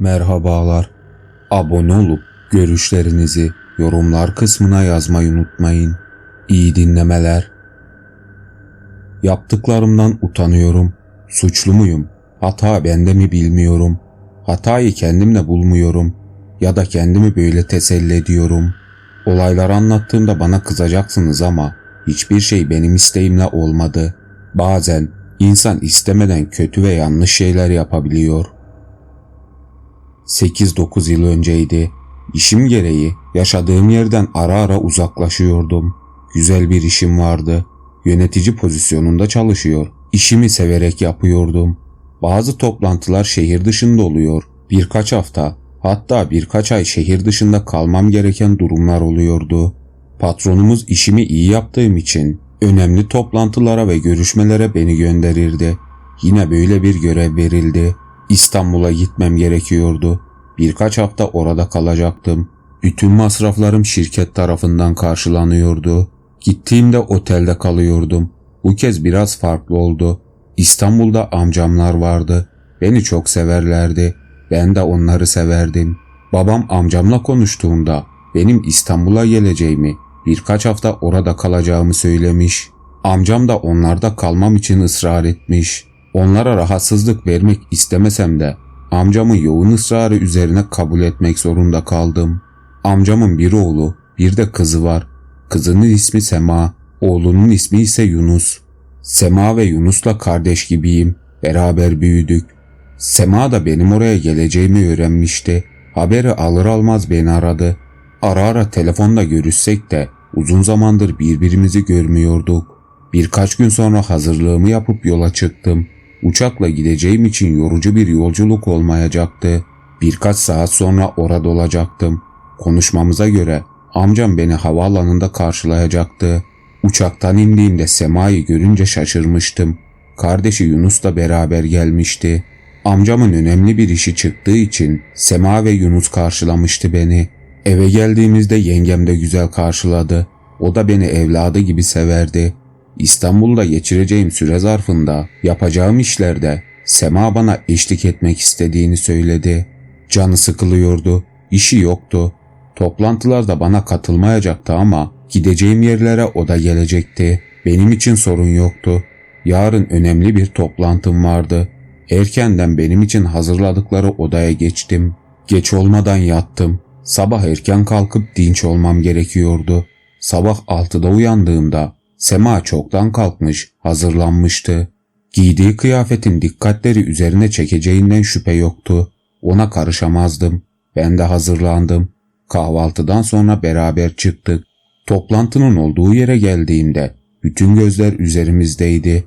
Merhabalar. Abone olup görüşlerinizi yorumlar kısmına yazmayı unutmayın. İyi dinlemeler. Yaptıklarımdan utanıyorum. Suçlu muyum? Hata bende mi bilmiyorum. Hatayı kendimde bulmuyorum. Ya da kendimi böyle teselli ediyorum. Olayları anlattığımda bana kızacaksınız ama hiçbir şey benim isteğimle olmadı. Bazen insan istemeden kötü ve yanlış şeyler yapabiliyor. 8-9 yıl önceydi. İşim gereği yaşadığım yerden ara ara uzaklaşıyordum. Güzel bir işim vardı. Yönetici pozisyonunda çalışıyor. İşimi severek yapıyordum. Bazı toplantılar şehir dışında oluyor. Birkaç hafta, hatta birkaç ay şehir dışında kalmam gereken durumlar oluyordu. Patronumuz işimi iyi yaptığım için önemli toplantılara ve görüşmelere beni gönderirdi. Yine böyle bir görev verildi. İstanbul'a gitmem gerekiyordu. Birkaç hafta orada kalacaktım. Bütün masraflarım şirket tarafından karşılanıyordu. Gittiğimde otelde kalıyordum. Bu kez biraz farklı oldu. İstanbul'da amcamlar vardı. Beni çok severlerdi. Ben de onları severdim. Babam amcamla konuştuğunda benim İstanbul'a geleceğimi, birkaç hafta orada kalacağımı söylemiş. Amcam da onlarda kalmam için ısrar etmiş. Onlara rahatsızlık vermek istemesem de amcamın yoğun ısrarı üzerine kabul etmek zorunda kaldım. Amcamın bir oğlu, bir de kızı var. Kızının ismi Sema, oğlunun ismi ise Yunus. Sema ve Yunus'la kardeş gibiyim. Beraber büyüdük. Sema da benim oraya geleceğimi öğrenmişti. Haberi alır almaz beni aradı. Ara ara telefonda görüşsek de uzun zamandır birbirimizi görmüyorduk. Birkaç gün sonra hazırlığımı yapıp yola çıktım. Uçakla gideceğim için yorucu bir yolculuk olmayacaktı. Birkaç saat sonra orada olacaktım. Konuşmamıza göre amcam beni havaalanında karşılayacaktı. Uçaktan indiğimde Sema'yı görünce şaşırmıştım. Kardeşi Yunus da beraber gelmişti. Amcamın önemli bir işi çıktığı için Sema ve Yunus karşılamıştı beni. Eve geldiğimizde yengem de güzel karşıladı. O da beni evladı gibi severdi. İstanbul'da geçireceğim süre zarfında yapacağım işlerde Sema bana eşlik etmek istediğini söyledi. Canı sıkılıyordu, işi yoktu. Toplantılarda bana katılmayacaktı ama gideceğim yerlere o da gelecekti. Benim için sorun yoktu. Yarın önemli bir toplantım vardı. Erkenden benim için hazırladıkları odaya geçtim. Geç olmadan yattım. Sabah erken kalkıp dinç olmam gerekiyordu. Sabah 6'da uyandığımda Sema çoktan kalkmış, hazırlanmıştı. Giydiği kıyafetin dikkatleri üzerine çekeceğinden şüphe yoktu. Ona karışamazdım. Ben de hazırlandım. Kahvaltıdan sonra beraber çıktık. Toplantının olduğu yere geldiğimde bütün gözler üzerimizdeydi.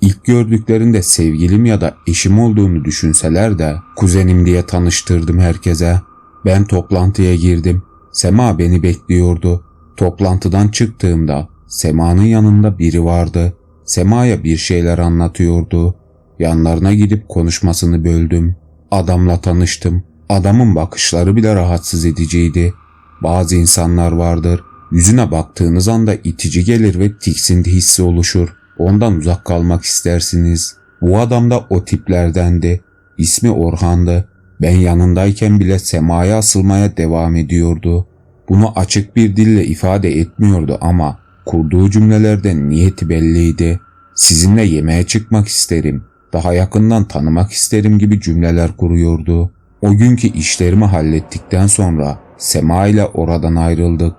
İlk gördüklerinde sevgilim ya da eşim olduğunu düşünseler de kuzenim diye tanıştırdım herkese. Ben toplantıya girdim. Sema beni bekliyordu. Toplantıdan çıktığımda Sema'nın yanında biri vardı. Sema'ya bir şeyler anlatıyordu. Yanlarına gidip konuşmasını böldüm. Adamla tanıştım. Adamın bakışları bile rahatsız ediciydi. Bazı insanlar vardır. Yüzüne baktığınız anda itici gelir ve tiksinti hissi oluşur. Ondan uzak kalmak istersiniz. Bu adam da o tiplerdendi. İsmi Orhan'dı. Ben yanındayken bile semaya asılmaya devam ediyordu. Bunu açık bir dille ifade etmiyordu ama kurduğu cümlelerde niyeti belliydi. Sizinle yemeğe çıkmak isterim, daha yakından tanımak isterim gibi cümleler kuruyordu. O günkü işlerimi hallettikten sonra Sema ile oradan ayrıldık.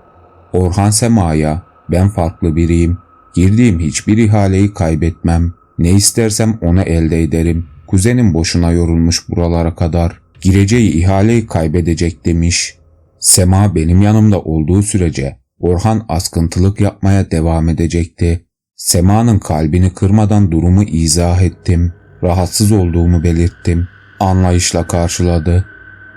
Orhan Sema'ya ben farklı biriyim. Girdiğim hiçbir ihaleyi kaybetmem. Ne istersem onu elde ederim. Kuzenim boşuna yorulmuş buralara kadar. Gireceği ihaleyi kaybedecek demiş. Sema benim yanımda olduğu sürece Orhan askıntılık yapmaya devam edecekti. Sema'nın kalbini kırmadan durumu izah ettim. Rahatsız olduğumu belirttim. Anlayışla karşıladı.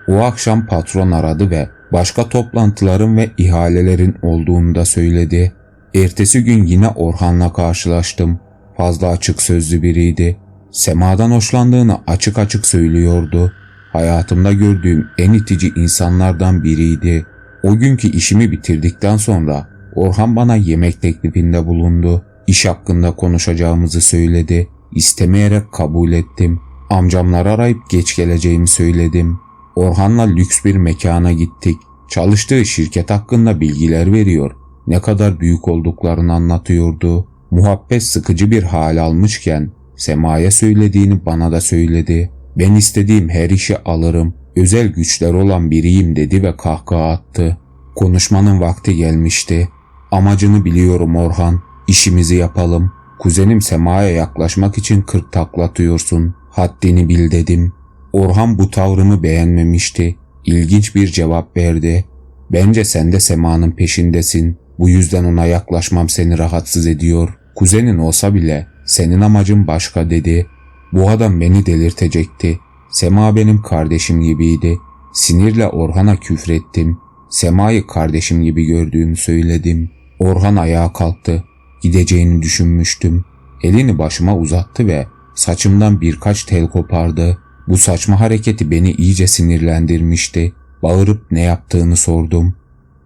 O akşam patron aradı ve başka toplantıların ve ihalelerin olduğunu da söyledi. Ertesi gün yine Orhan'la karşılaştım. Fazla açık sözlü biriydi. Sema'dan hoşlandığını açık açık söylüyordu. Hayatımda gördüğüm en itici insanlardan biriydi. O günkü işimi bitirdikten sonra Orhan bana yemek teklifinde bulundu. İş hakkında konuşacağımızı söyledi. İstemeyerek kabul ettim. Amcamları arayıp geç geleceğimi söyledim. Orhan'la lüks bir mekana gittik. Çalıştığı şirket hakkında bilgiler veriyor. Ne kadar büyük olduklarını anlatıyordu. Muhabbet sıkıcı bir hal almışken Sema'ya söylediğini bana da söyledi. Ben istediğim her işi alırım. Özel güçler olan biriyim dedi ve kahkaha attı. Konuşmanın vakti gelmişti. Amacını biliyorum Orhan. İşimizi yapalım. Kuzenim Sema'ya yaklaşmak için kırk taklatıyorsun. Haddini bil dedim. Orhan bu tavrımı beğenmemişti. İlginç bir cevap verdi. Bence sen de Sema'nın peşindesin. Bu yüzden ona yaklaşmam seni rahatsız ediyor. Kuzenin olsa bile senin amacın başka dedi. Bu adam beni delirtecekti. Sema benim kardeşim gibiydi. Sinirle Orhan'a küfrettim. Sema'yı kardeşim gibi gördüğümü söyledim. Orhan ayağa kalktı. Gideceğini düşünmüştüm. Elini başıma uzattı ve saçımdan birkaç tel kopardı. Bu saçma hareketi beni iyice sinirlendirmişti. Bağırıp ne yaptığını sordum.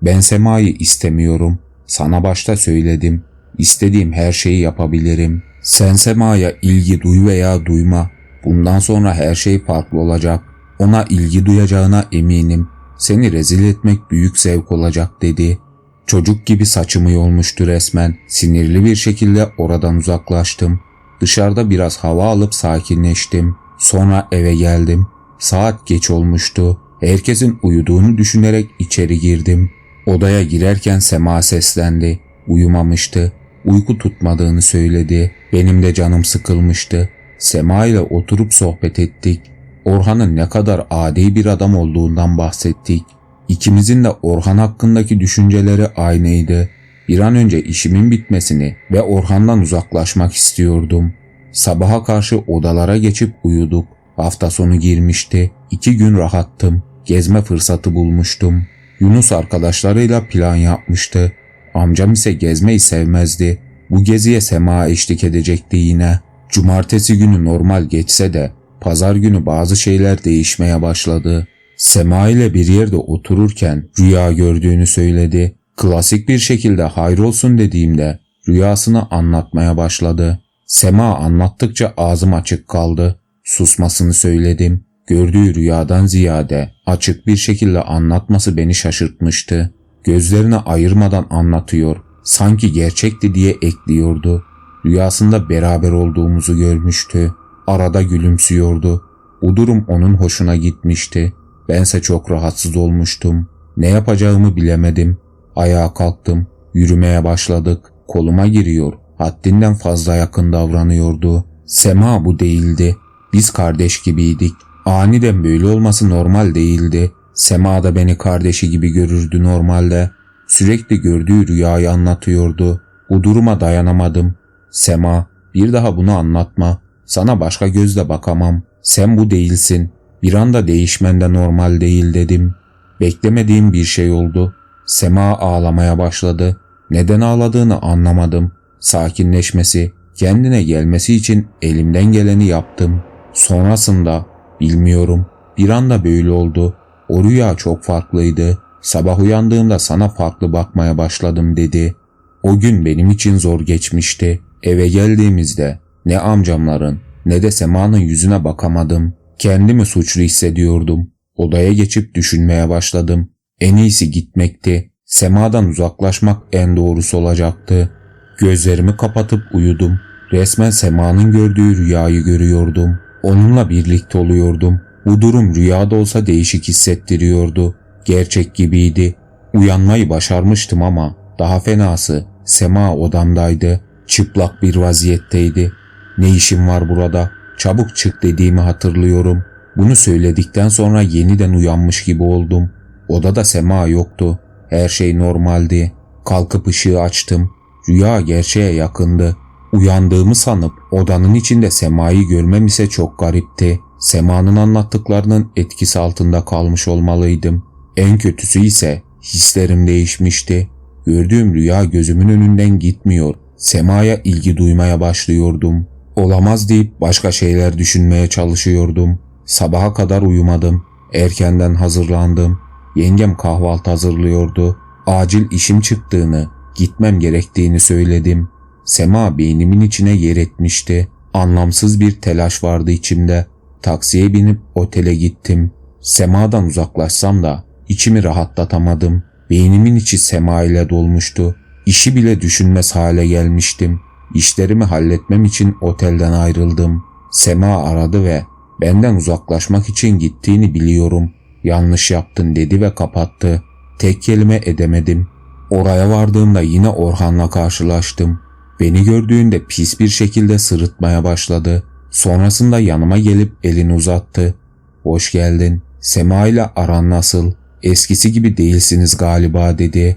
Ben Sema'yı istemiyorum. Sana başta söyledim. İstediğim her şeyi yapabilirim. Sen Sema'ya ilgi duy veya duyma. Bundan sonra her şey farklı olacak. Ona ilgi duyacağına eminim. Seni rezil etmek büyük zevk olacak dedi. Çocuk gibi saçımı yolmuştu resmen. Sinirli bir şekilde oradan uzaklaştım. Dışarıda biraz hava alıp sakinleştim. Sonra eve geldim. Saat geç olmuştu. Herkesin uyuduğunu düşünerek içeri girdim. Odaya girerken Sema seslendi. Uyumamıştı. Uyku tutmadığını söyledi. Benim de canım sıkılmıştı. Sema ile oturup sohbet ettik. Orhan'ın ne kadar adi bir adam olduğundan bahsettik. İkimizin de Orhan hakkındaki düşünceleri aynıydı. Bir an önce işimin bitmesini ve Orhan'dan uzaklaşmak istiyordum. Sabaha karşı odalara geçip uyuduk. Hafta sonu girmişti. İki gün rahattım. Gezme fırsatı bulmuştum. Yunus arkadaşlarıyla plan yapmıştı. Amcam ise gezmeyi sevmezdi. Bu geziye Sema eşlik edecekti yine. Cumartesi günü normal geçse de pazar günü bazı şeyler değişmeye başladı. Sema ile bir yerde otururken rüya gördüğünü söyledi. Klasik bir şekilde hayrolsun dediğimde rüyasını anlatmaya başladı. Sema anlattıkça ağzım açık kaldı. Susmasını söyledim. Gördüğü rüyadan ziyade açık bir şekilde anlatması beni şaşırtmıştı. Gözlerini ayırmadan anlatıyor. Sanki gerçekti diye ekliyordu. Rüyasında beraber olduğumuzu görmüştü. Arada gülümsüyordu. Bu durum onun hoşuna gitmişti. Bense çok rahatsız olmuştum. Ne yapacağımı bilemedim. Ayağa kalktım. Yürümeye başladık. Koluma giriyor. Haddinden fazla yakın davranıyordu. Sema bu değildi. Biz kardeş gibiydik. Aniden böyle olması normal değildi. Sema da beni kardeşi gibi görürdü normalde. Sürekli gördüğü rüyayı anlatıyordu. Bu duruma dayanamadım. Sema, bir daha bunu anlatma. Sana başka gözle bakamam. Sen bu değilsin. Bir anda değişmen de normal değil dedim. Beklemediğim bir şey oldu. Sema ağlamaya başladı. Neden ağladığını anlamadım. Sakinleşmesi, kendine gelmesi için elimden geleni yaptım. Sonrasında bilmiyorum. Bir anda böyle oldu. O rüya çok farklıydı. Sabah uyandığımda sana farklı bakmaya başladım dedi. O gün benim için zor geçmişti. Eve geldiğimizde ne amcamların ne de Sema'nın yüzüne bakamadım. Kendimi suçlu hissediyordum. Odaya geçip düşünmeye başladım. En iyisi gitmekti. Sema'dan uzaklaşmak en doğrusu olacaktı. Gözlerimi kapatıp uyudum. Resmen Sema'nın gördüğü rüyayı görüyordum. Onunla birlikte oluyordum. Bu durum rüyada olsa değişik hissettiriyordu. Gerçek gibiydi. Uyanmayı başarmıştım ama daha fenası Sema odamdaydı. Çıplak bir vaziyetteydi. Ne işim var burada? Çabuk çık dediğimi hatırlıyorum. Bunu söyledikten sonra yeniden uyanmış gibi oldum. Odada Sema yoktu. Her şey normaldi. Kalkıp ışığı açtım. Rüya gerçeğe yakındı. Uyandığımı sanıp odanın içinde Sema'yı görmem ise çok garipti. Sema'nın anlattıklarının etkisi altında kalmış olmalıydım. En kötüsü ise hislerim değişmişti. Gördüğüm rüya gözümün önünden gitmiyor. Sema'ya ilgi duymaya başlıyordum. Olamaz deyip başka şeyler düşünmeye çalışıyordum. Sabaha kadar uyumadım. Erkenden hazırlandım. Yengem kahvaltı hazırlıyordu. Acil işim çıktığını, gitmem gerektiğini söyledim. Sema beynimin içine yer etmişti. Anlamsız bir telaş vardı içimde. Taksiye binip otele gittim. Semadan uzaklaşsam da içimi rahatlatamadım. Beynimin içi sema ile dolmuştu. İşi bile düşünmez hale gelmiştim. İşlerimi halletmem için otelden ayrıldım. Sema aradı ve benden uzaklaşmak için gittiğini biliyorum. Yanlış yaptın dedi ve kapattı. Tek kelime edemedim. Oraya vardığımda yine Orhan'la karşılaştım. Beni gördüğünde pis bir şekilde sırıtmaya başladı. Sonrasında yanıma gelip elini uzattı. Hoş geldin. Sema ile aran nasıl? Eskisi gibi değilsiniz galiba dedi.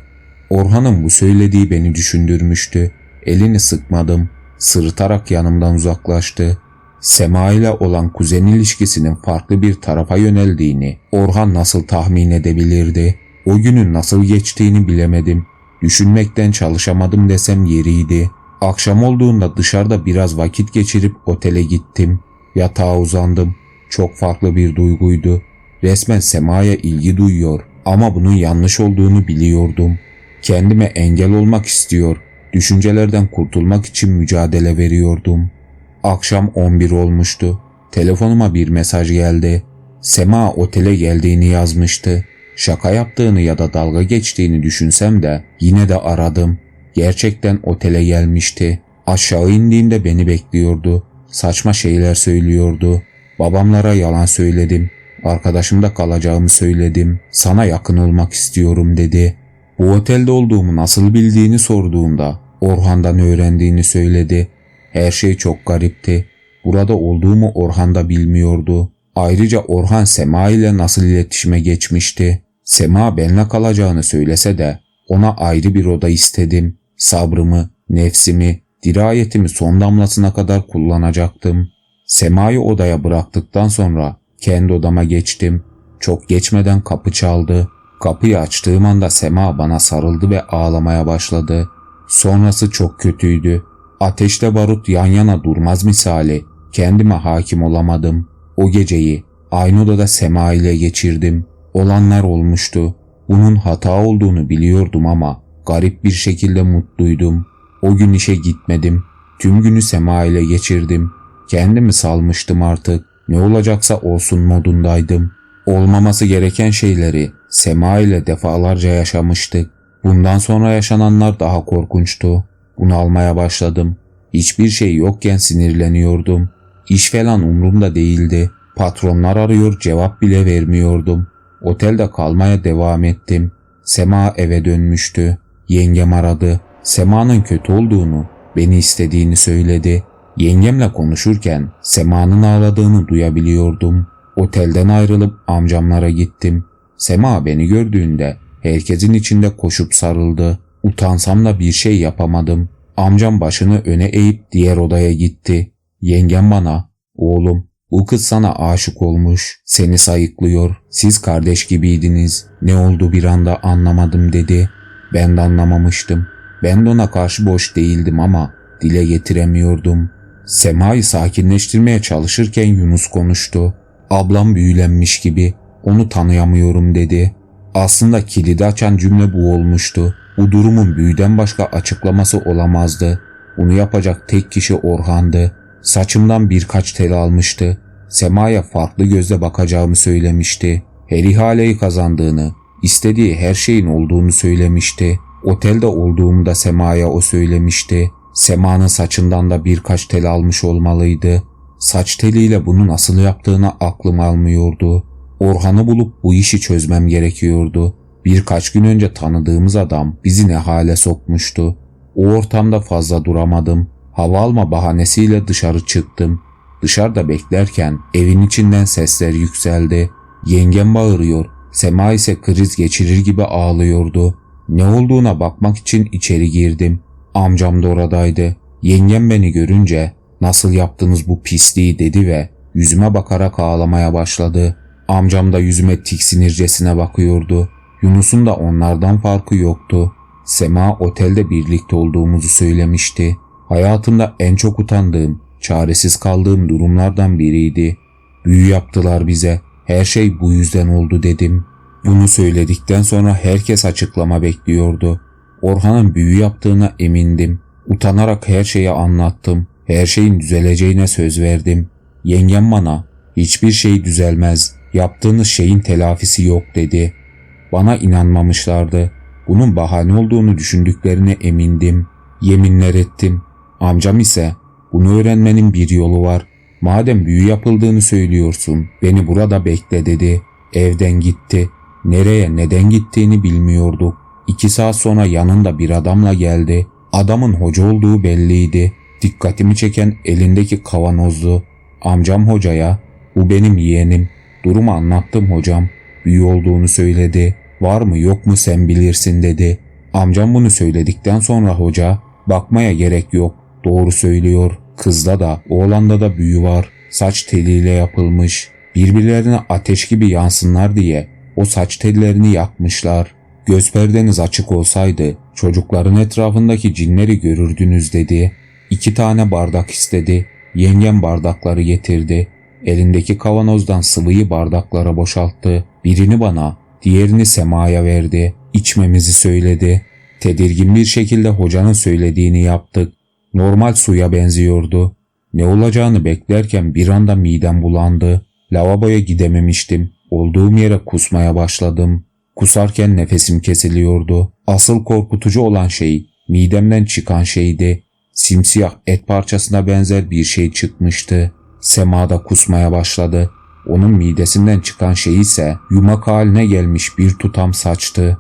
Orhan'ın bu söylediği beni düşündürmüştü. Elini sıkmadım. Sırıtarak yanımdan uzaklaştı. Sema ile olan kuzen ilişkisinin farklı bir tarafa yöneldiğini Orhan nasıl tahmin edebilirdi? O günün nasıl geçtiğini bilemedim. Düşünmekten çalışamadım desem yeriydi. Akşam olduğunda dışarıda biraz vakit geçirip otele gittim. Yatağa uzandım. Çok farklı bir duyguydu. Resmen Sema'ya ilgi duyuyor ama bunun yanlış olduğunu biliyordum. Kendime engel olmak istiyor, düşüncelerden kurtulmak için mücadele veriyordum. Akşam 11 olmuştu. Telefonuma bir mesaj geldi. Sema otele geldiğini yazmıştı. Şaka yaptığını ya da dalga geçtiğini düşünsem de yine de aradım. Gerçekten otele gelmişti. Aşağı indiğimde beni bekliyordu. Saçma şeyler söylüyordu. Babamlara yalan söyledim. Arkadaşımda kalacağımı söyledim. Sana yakın olmak istiyorum dedi. Bu otelde olduğumu nasıl bildiğini sorduğumda Orhan'dan öğrendiğini söyledi. Her şey çok garipti. Burada olduğumu Orhan da bilmiyordu. Ayrıca Orhan Sema ile nasıl iletişime geçmişti. Sema benle kalacağını söylese de ona ayrı bir oda istedim. Sabrımı, nefsimi, dirayetimi son damlasına kadar kullanacaktım. Sema'yı odaya bıraktıktan sonra kendi odama geçtim. Çok geçmeden kapı çaldı. Kapıyı açtığım anda Sema bana sarıldı ve ağlamaya başladı. Sonrası çok kötüydü. Ateşle barut yan yana durmaz misali. Kendime hakim olamadım. O geceyi aynı odada Sema ile geçirdim. Olanlar olmuştu. Bunun hata olduğunu biliyordum ama garip bir şekilde mutluydum. O gün işe gitmedim. Tüm günü Sema ile geçirdim. Kendimi salmıştım artık. Ne olacaksa olsun modundaydım. Olmaması gereken şeyleri Sema ile defalarca yaşamıştık. Bundan sonra yaşananlar daha korkunçtu. Bunu almaya başladım. Hiçbir şey yokken sinirleniyordum. İş falan umurumda değildi. Patronlar arıyor cevap bile vermiyordum. Otelde kalmaya devam ettim. Sema eve dönmüştü. Yengem aradı. Sema'nın kötü olduğunu, beni istediğini söyledi. Yengemle konuşurken Sema'nın ağladığını duyabiliyordum. Otelden ayrılıp amcamlara gittim. Sema beni gördüğünde herkesin içinde koşup sarıldı. Utansam da bir şey yapamadım. Amcam başını öne eğip diğer odaya gitti. Yengem bana, oğlum bu kız sana aşık olmuş, seni sayıklıyor, siz kardeş gibiydiniz, ne oldu bir anda anlamadım dedi. Ben de anlamamıştım. Ben de ona karşı boş değildim ama dile getiremiyordum. Sema'yı sakinleştirmeye çalışırken Yunus konuştu. Ablam büyülenmiş gibi onu tanıyamıyorum dedi. Aslında kilidi açan cümle bu olmuştu. Bu durumun büyüden başka açıklaması olamazdı. Bunu yapacak tek kişi Orhan'dı. Saçımdan birkaç tel almıştı. Sema'ya farklı gözle bakacağımı söylemişti. Her ihaleyi kazandığını, istediği her şeyin olduğunu söylemişti. Otelde olduğumu da Sema'ya o söylemişti. Sema'nın saçından da birkaç tel almış olmalıydı. Saç teliyle bunu nasıl yaptığını aklım almıyordu. Orhan'ı bulup bu işi çözmem gerekiyordu. Birkaç gün önce tanıdığımız adam bizi ne hale sokmuştu. O ortamda fazla duramadım. Hava alma bahanesiyle dışarı çıktım. Dışarıda beklerken evin içinden sesler yükseldi. Yengem bağırıyor. Sema ise kriz geçirir gibi ağlıyordu. Ne olduğuna bakmak için içeri girdim. Amcam da oradaydı. Yengem beni görünce nasıl yaptınız bu pisliği dedi ve yüzüme bakarak ağlamaya başladı. Amcam da yüzüme tiksinircesine bakıyordu. Yunus'un da onlardan farkı yoktu. Sema otelde birlikte olduğumuzu söylemişti. Hayatımda en çok utandığım, çaresiz kaldığım durumlardan biriydi. Büyü yaptılar bize. Her şey bu yüzden oldu dedim. Bunu söyledikten sonra herkes açıklama bekliyordu. Orhan'ın büyü yaptığına emindim. Utanarak her şeyi anlattım. Her şeyin düzeleceğine söz verdim. Yengem bana hiçbir şey düzelmez. Yaptığınız şeyin telafisi yok dedi. Bana inanmamışlardı. Bunun bahane olduğunu düşündüklerine emindim. Yeminler ettim. Amcam ise bunu öğrenmenin bir yolu var. Madem büyü yapıldığını söylüyorsun, beni burada bekle dedi. Evden gitti. Nereye neden gittiğini bilmiyorduk. İki saat sonra yanında bir adamla geldi. Adamın hoca olduğu belliydi. Dikkatimi çeken elindeki kavanozdu. Amcam hocaya, bu benim yeğenim. Durumu anlattım hocam. Büyü olduğunu söyledi. Var mı yok mu sen bilirsin dedi. Amcam bunu söyledikten sonra hoca, bakmaya gerek yok. Doğru söylüyor. Kızda da oğlanda da büyü var. Saç teliyle yapılmış. Birbirlerine ateş gibi yansınlar diye o saç tellerini yakmışlar. Göz perdeniz açık olsaydı çocukların etrafındaki cinleri görürdünüz dedi. İki tane bardak istedi. Yengem bardakları getirdi. Elindeki kavanozdan sıvıyı bardaklara boşalttı. Birini bana, diğerini Sema'ya verdi. İçmemizi söyledi. Tedirgin bir şekilde hocanın söylediğini yaptık. Normal suya benziyordu. Ne olacağını beklerken bir anda midem bulandı. Lavaboya gidememiştim. Olduğum yere kusmaya başladım. Kusarken nefesim kesiliyordu. Asıl korkutucu olan şey midemden çıkan şeydi. Simsiyah et parçasına benzer bir şey çıkmıştı. Sema da kusmaya başladı. Onun midesinden çıkan şey ise yumak haline gelmiş bir tutam saçtı.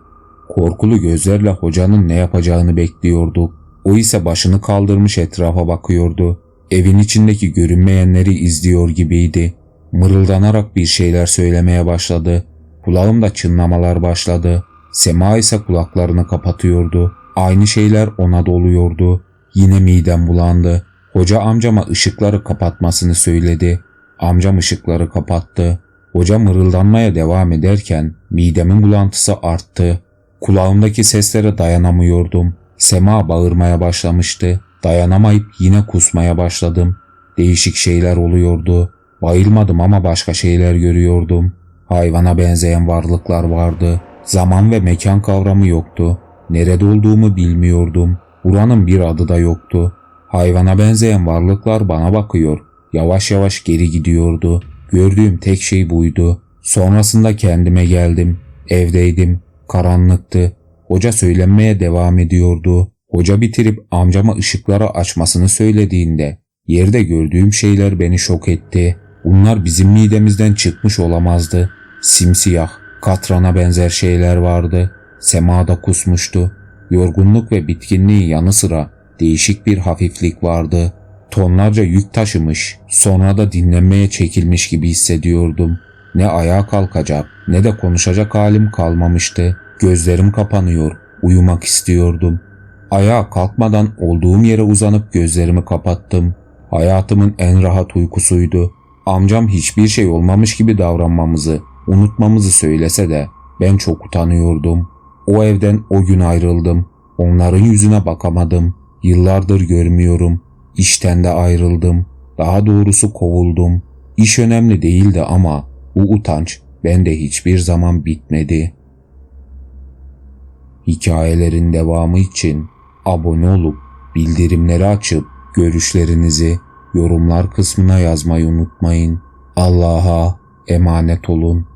Korkulu gözlerle hocanın ne yapacağını bekliyorduk. O ise başını kaldırmış etrafa bakıyordu. Evin içindeki görünmeyenleri izliyor gibiydi. Mırıldanarak bir şeyler söylemeye başladı. Kulağımda çınlamalar başladı. Sema ise kulaklarını kapatıyordu. Aynı şeyler ona doluyordu. Yine midem bulandı. Hoca amcama ışıkları kapatmasını söyledi. Amcam ışıkları kapattı. Hoca mırıldanmaya devam ederken midemin bulantısı arttı. Kulağımdaki seslere dayanamıyordum. Sema bağırmaya başlamıştı. Dayanamayıp yine kusmaya başladım. Değişik şeyler oluyordu. Bayılmadım ama başka şeyler görüyordum. Hayvana benzeyen varlıklar vardı. Zaman ve mekan kavramı yoktu. Nerede olduğumu bilmiyordum. Buranın bir adı da yoktu. Hayvana benzeyen varlıklar bana bakıyor. Yavaş yavaş geri gidiyordu. Gördüğüm tek şey buydu. Sonrasında kendime geldim. Evdeydim. Karanlıktı. Hoca söylenmeye devam ediyordu. Hoca bitirip amcama ışıkları açmasını söylediğinde yerde gördüğüm şeyler beni şok etti. Bunlar bizim midemizden çıkmış olamazdı. Simsiyah, katrana benzer şeyler vardı. Semada kusmuştu. Yorgunluk ve bitkinliği yanı sıra değişik bir hafiflik vardı. Tonlarca yük taşımış, sonra da dinlenmeye çekilmiş gibi hissediyordum. Ne ayağa kalkacak ne de konuşacak halim kalmamıştı. Gözlerim kapanıyor, uyumak istiyordum. Ayağa kalkmadan olduğum yere uzanıp gözlerimi kapattım. Hayatımın en rahat uykusuydu. Amcam hiçbir şey olmamış gibi davranmamızı, unutmamızı söylese de ben çok utanıyordum. O evden o gün ayrıldım. Onların yüzüne bakamadım. Yıllardır görmüyorum. İşten de ayrıldım. Daha doğrusu kovuldum. İş önemli değildi ama bu utanç bende hiçbir zaman bitmedi. Hikayelerin devamı için abone olup bildirimleri açıp görüşlerinizi yorumlar kısmına yazmayı unutmayın. Allah'a emanet olun.